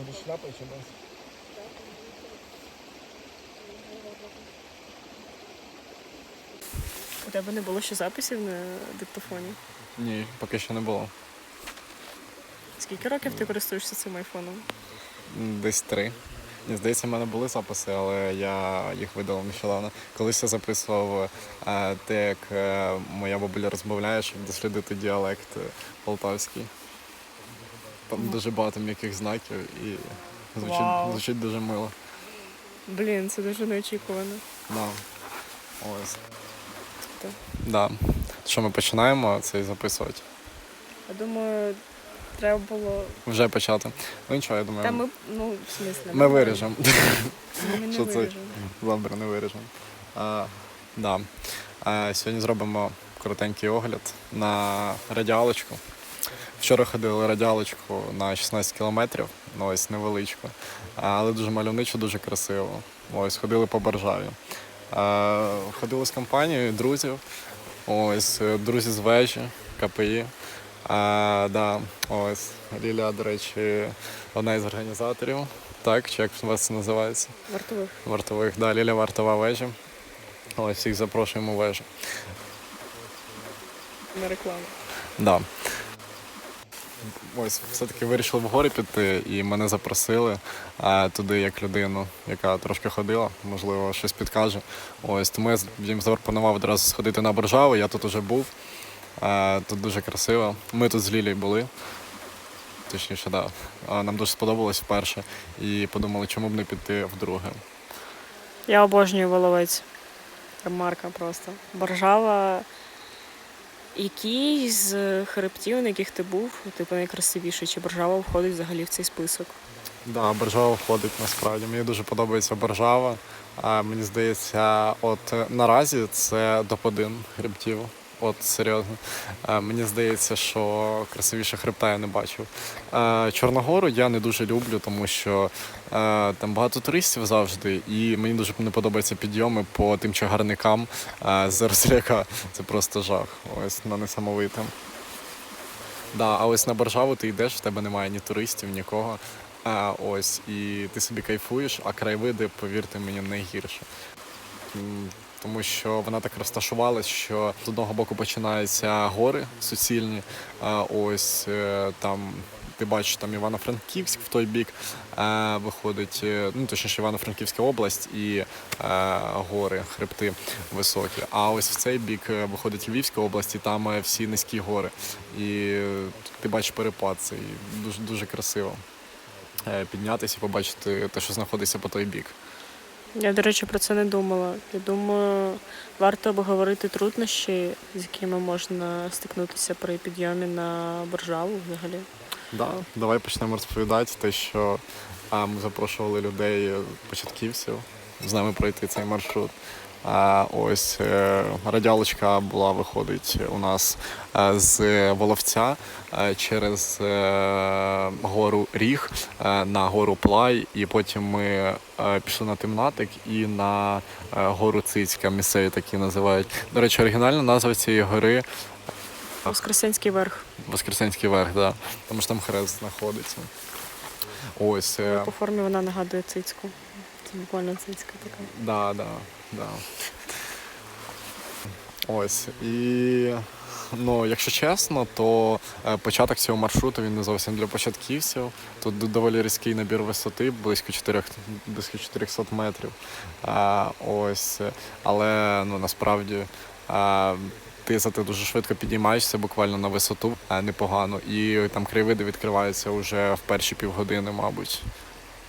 Будеш шляпою чи без? У тебе не було ще записів на диктофоні? Ні, поки що не було. Скільки років ти користуєшся цим айфоном? Десь три. Мені здається, в мене були записи, але я їх видалив нещодавно. Колись я записував е, те, як е, моя бабуля розмовляє, щоб дослідити діалект е, полтавський. Там дуже багато м'яких знаків і звучить, Вау. звучить дуже мило. Блін, це дуже неочікувано. Да. Ось. Круто. Да. Що ми починаємо це записувати? Я думаю, треба було. Вже почати. Ну нічого, я думаю. Та ми, ну, в смислі, Ми виріжемо. Ми не Що це? виріжемо. Добре, не виріжемо. А, да. а, сьогодні зробимо коротенький огляд на радіалочку. Вчора ходили радіалочку на 16 кілометрів, ну ось невеличку, а, але дуже мальовничо, дуже красиво. Ось ходили по Боржаві. Ходили з компанією друзів. Ось друзі з вежі, КПІ. А, да, ось Ліля, до речі, одна із організаторів. Так, чи як у вас це називається? Вартових. вартових. Да, Ліля вартова вежа. Ось всіх запрошуємо в вежу. На рекламу. Да. Ось все-таки вирішили в гори піти, і мене запросили а, туди як людину, яка трошки ходила, можливо, щось підкаже. Ось тому я їм запропонував одразу сходити на Боржаву, я тут уже був. А, тут дуже красиво. Ми тут з Лілією були. Точніше, да. А, Нам дуже сподобалось вперше. І подумали, чому б не піти вдруге. Я обожнюю воловець. Ремарка просто. Боржава. Який з хребтів, на яких ти був, типу найкрасивіший? Чи Боржава входить взагалі в цей список? Да, Боржава входить насправді. Мені дуже подобається Боржава. А, мені здається, от наразі це топ-1 хребтів. От серйозно. Мені здається, що красивіше хребта я не бачив. Чорногору я не дуже люблю, тому що е, там багато туристів завжди, і мені дуже не подобаються підйоми по тим чагарникам е, з Росляка. Це просто жах. Ось на несамовитим. Да, а ось на Боржаву ти йдеш, в тебе немає ні туристів, нікого. А, ось, і ти собі кайфуєш, а краєвиди, повірте мені, найгірше. М, Тому що вона так розташувалась, що з одного боку починаються гори суцільні. Ось е, там ти бачиш там Івано-Франківськ в той бік е, виходить, е, ну точніше Івано-Франківська область і гори, хребти високі. А ось в цей бік виходить Львівська область, і там всі низькі гори. І ти бачиш перепад, це дуже дуже красиво піднятися і побачити те, що знаходиться по той бік. Я, до речі, про це не думала. Я думаю, варто обговорити труднощі, з якими можна стикнутися при підйомі на Боржаву взагалі. Да, давай почнемо розповідати те, що а, ми запрошували людей, е, початківців, з нами пройти цей маршрут. А ось е, радіалочка була виходить у нас е, з Воловця е, через гору Ріг на гору Плай, і потім ми пішли на Темнатик і на гору Цицька, місцеві такі називають. До речі, оригінальна назва цієї гори Воскресенський верх. Воскресенський верх, да. тому що там хрест знаходиться. Ось, По формі вона нагадує цицьку. Це буквально цицька така. да, да, да. Ось. І ну, якщо чесно, то е, початок цього маршруту він не зовсім для початківців. Тут доволі різкий набір висоти, близько 4, близько 400 метрів. А, ось. Але ну, насправді. А, ти дуже швидко підіймаєшся буквально на висоту непогано, і там краєвиди відкриваються вже в перші півгодини, мабуть.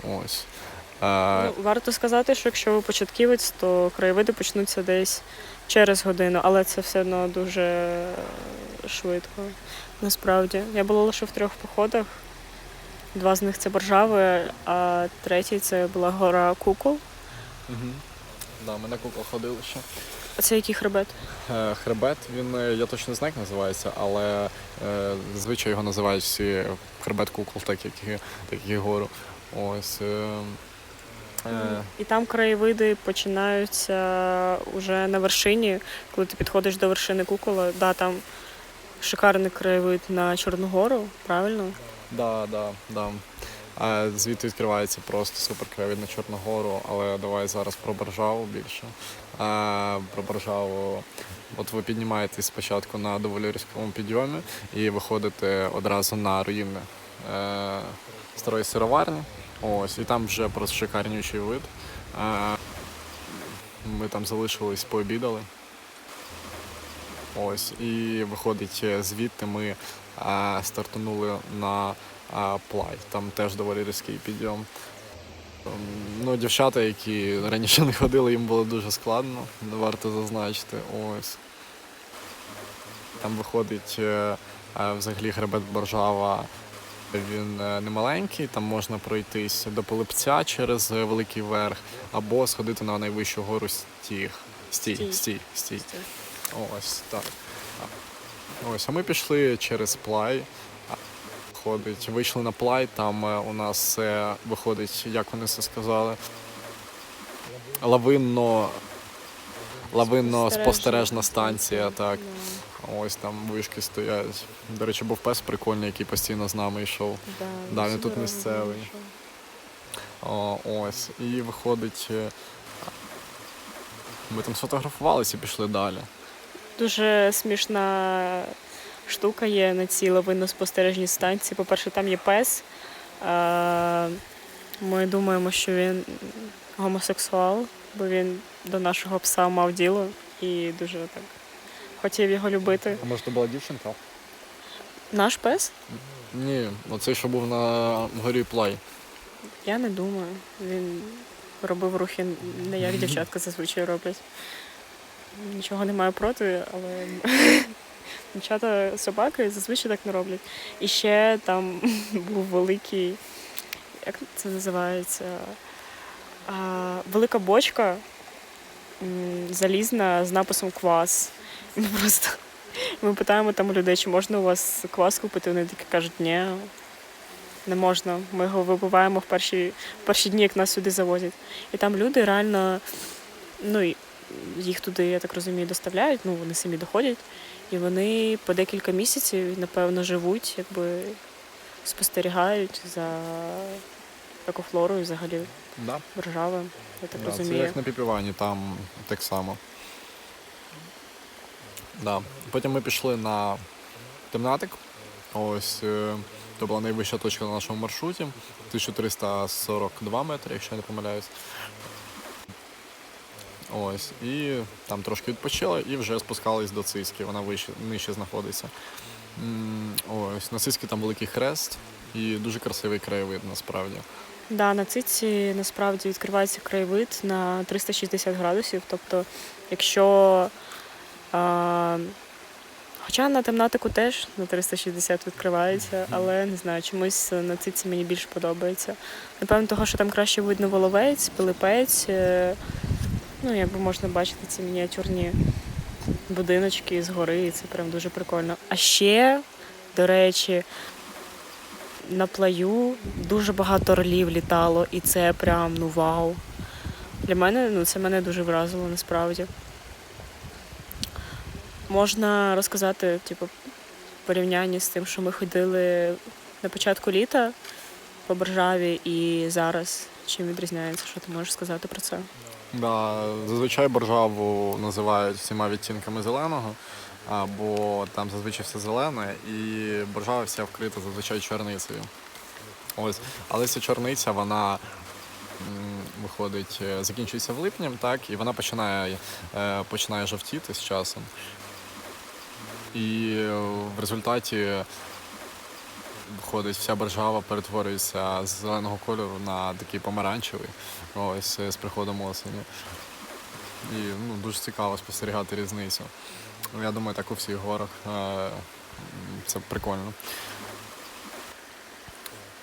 Ось. Ну, варто сказати, що якщо ви початківець, то краєвиди почнуться десь через годину, але це все одно дуже швидко. Насправді. Я була лише в трьох походах. Два з них це Боржави, а третій це була гора Кукол. Угу. Да, ми на кукол ходили ще. А це який хребет? Е, Хребет, він е, я точно не знаю, як називається, але е, зазвичай його називають всі хребет кукол, так як і, так як і гору. Ось. Е, е, І там краєвиди починаються уже на вершині, коли ти підходиш до вершини кукола. Да, там шикарний краєвид на Чорну гору, правильно? да, да, да. А звідти відкривається просто супер краєвид на Чорногору, але давай зараз про Боржаву більше. А, про Боржаву. От ви піднімаєтесь спочатку на доволі різкому підйомі і виходите одразу на руїни е, старої сироварні. Ось, і там вже просто шикарнючий вид. Ми там залишились, пообідали. Ось, і виходить звідти ми стартанули на плай. Там теж доволі різкий підйом. Ем, Ну, дівчата, які раніше не ходили, їм було дуже складно, варто зазначити. Ось. Там виходить е, взагалі хребет Боржава. Він е, не маленький, там можна пройтись до Полипця через е, Великий Верх, або сходити на найвищу гору Стіг. Стій, Стій. стій, стій. Ось так. Ось, а ми пішли через плай. Ходить, вийшли на плай, там е, у нас виходить, як вони це сказали, лавинно, лавинно спостережна станція. Так, ось там вишки стоять. До речі, був пес прикольний, який постійно з нами йшов. Да, Да, він тут місцевий. О, ось. І виходить. е, Ми там сфотографувалися і пішли далі. Дуже смішна штука є на цій лавинно-спостережній станції. По-перше, там є пес. Ми думаємо, що він гомосексуал, бо він до нашого пса мав діло і дуже так хотів його любити. А може, це була дівчинка? Наш пес? Ні, оцей, що був на горі плай. Я не думаю. Він робив рухи не як дівчатка зазвичай роблять. Нічого не маю проти, але дівчата собаки зазвичай так не роблять. І ще там був великий, як це називається? А, велика бочка м, залізна з написом квас. Ми просто ми питаємо там у людей, чи можна у вас квас купити. Вони такі кажуть, ні, не можна. Ми його вибиваємо в перші, в перші дні, як нас сюди завозять. І там люди реально, ну їх туди, я так розумію, доставляють, ну вони самі доходять. І вони по декілька місяців, напевно, живуть, якби спостерігають за екофлорою взагалі Да. держави, я так Да, це як на піпівані, там так само. Да. Потім ми пішли на темнатик. Ось е, це була найвища точка на нашому маршруті. 1342 метри, якщо я не помиляюсь. Ось. І там трошки відпочили і вже спускались до Циски. Вона вище, нижче знаходиться. Ось, на Циски там великий хрест і дуже красивий краєвид насправді. Да, на циці насправді відкривається краєвид на 360 градусів. Тобто, якщо. Хоча на темнатику теж на 360 відкривається, але не знаю, чомусь на циці мені більше подобається. Напевно, того, що там краще видно воловець, пилипець. е, Ну, якби можна бачити ці мініатюрні будиночки з гори, і це прям дуже прикольно. А ще, до речі, на плаю дуже багато орлів літало, і це прям ну вау. Для мене ну, це мене дуже вразило насправді. Можна розказати, типу, порівнянні з тим, що ми ходили на початку літа по Боржаві і зараз. Чим відрізняється? Що ти можеш сказати про це? Да, зазвичай боржаву називають всіма відтінками зеленого, або там зазвичай все зелене, і боржава вся вкрита зазвичай чорницею. Ось. Але ця чорниця, вона виходить, е, закінчується в липні, так, і вона починає, е, починає жовтіти з часом. І е, в результаті виходить, вся боржава перетворюється з зеленого кольору на такий помаранчевий. Ось е, з приходом осені. І ну, дуже цікаво спостерігати різницю. Я думаю, так у всіх горах. е, Це прикольно.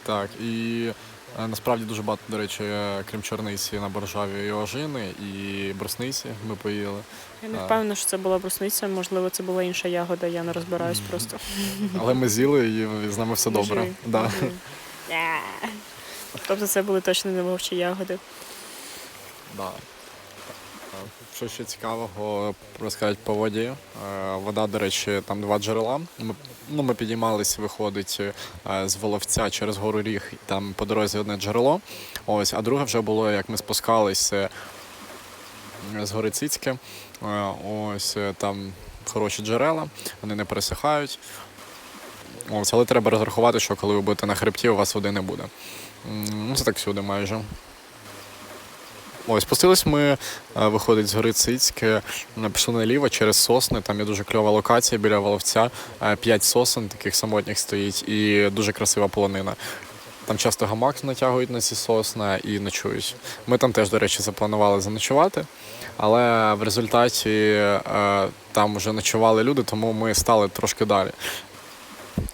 Так, і насправді дуже багато, до речі, е, крім чорниці на боржаві і ожини, і брусниці ми поїли. Я не впевнена, що це була брусниця, можливо, це була інша ягода, я не розбираюсь просто. Але ми з'їли і з нами все добре. Живі. Да. Тобто це були точно не вовчі ягоди. Да. Що ще цікавого розказати по воді. Е, Вода, до речі, там два джерела. Ми, ну, ми підіймались, виходить е, з Воловця через гору Ріг, і там по дорозі одне джерело. Ось, а друге вже було, як ми спускались е, з гори Цицьки. Е, Ось там хороші джерела, вони не пересихають. Ось, але треба розрахувати, що коли ви будете на хребті, у вас води не буде. Ну, це так всюди майже. Ось, спустились ми, е, виходить з гори Цицьки, е, пішли наліво через сосни. Там є дуже кльова локація біля Воловця. Е, П'ять сосен таких самотніх стоїть і дуже красива полонина. Там часто гамак натягують на ці сосни і ночують. Ми там теж, до речі, запланували заночувати, але в результаті е, там вже ночували люди, тому ми стали трошки далі.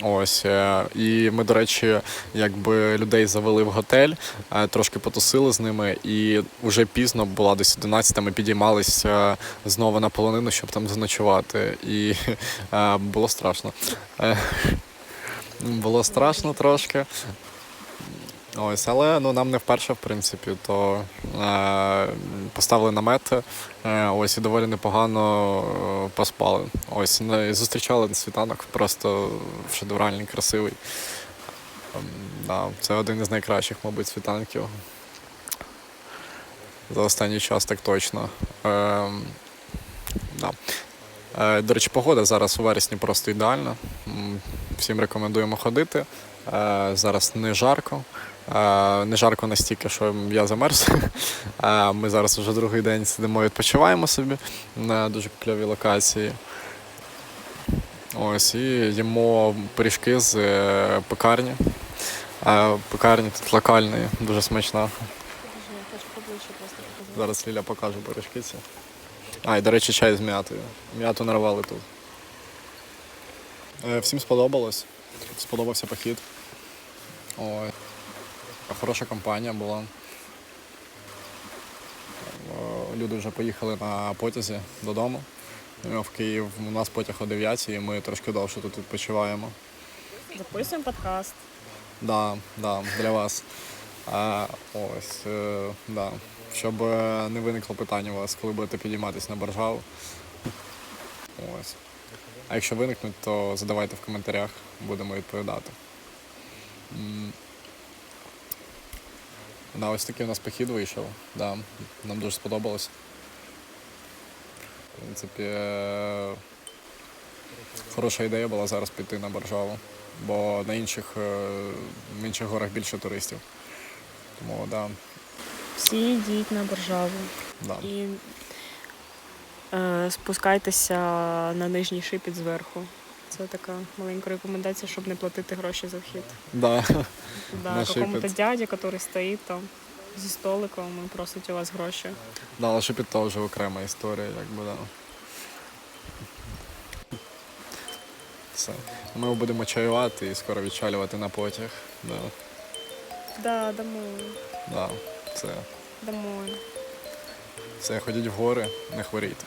Ось е, і ми, до речі, якби людей завели в готель, е, трошки потусили з ними, і вже пізно була десь 11, ми підіймалися знову на полонину, щоб там заночувати. І е, було страшно. Е, Було страшно трошки. Ось, але ну, нам не вперше, в принципі, то е, поставили намет, е, ось і доволі непогано е, поспали. Ось ну, і зустрічали світанок, просто шедевральний, красивий. Ем, да, це один із найкращих, мабуть, світанків. За останній час так точно. Е, да. Е, До речі, погода зараз у вересні просто ідеальна. Всім рекомендуємо ходити. Е, Зараз не жарко. Не жарко настільки, що я замерз. Ми зараз вже другий день сидимо відпочиваємо собі на дуже кльовій локації. Ось, і їмо пиріжки з е, пекарні. Пекарні тут локальної, дуже смачна. Зараз Ліля покаже пиріжки ці. А, і до речі, чай з м'ятою. М'яту нарвали тут. Е, Всім сподобалось. Сподобався похід. Ой. Хороша компанія була. Е, Люди вже поїхали на потязі додому. Е, В Київ у нас потяг о 9 і ми трошки довше тут відпочиваємо. Записуємо подкаст. Да, да, для вас. А, ось, е, да. Щоб е, не виникло питання у вас, коли будете підійматися на Боржаву. Ось. А якщо виникнуть, то задавайте в коментарях, будемо відповідати. Да, ось такий у нас похід вийшов. Да, нам дуже сподобалось. В принципі, е, хороша ідея була зараз піти на Боржаву, бо на інших, е, в інших горах більше туристів. Тому да, Всі йдіть на Боржаву. да. І е, спускайтеся на нижній шипіт зверху. Це така маленька рекомендація, щоб не платити гроші за вхід. Да. Да, какому-то шипіт. дяді, який стоїть там зі столиком і просить у вас гроші. Да, але шипіт то вже окрема історія, якби да. Все. Ми будемо чаювати і скоро відчалювати на потяг. Да. Да, домой, Да. Все. домой. Все, ходіть в гори, не хворійте.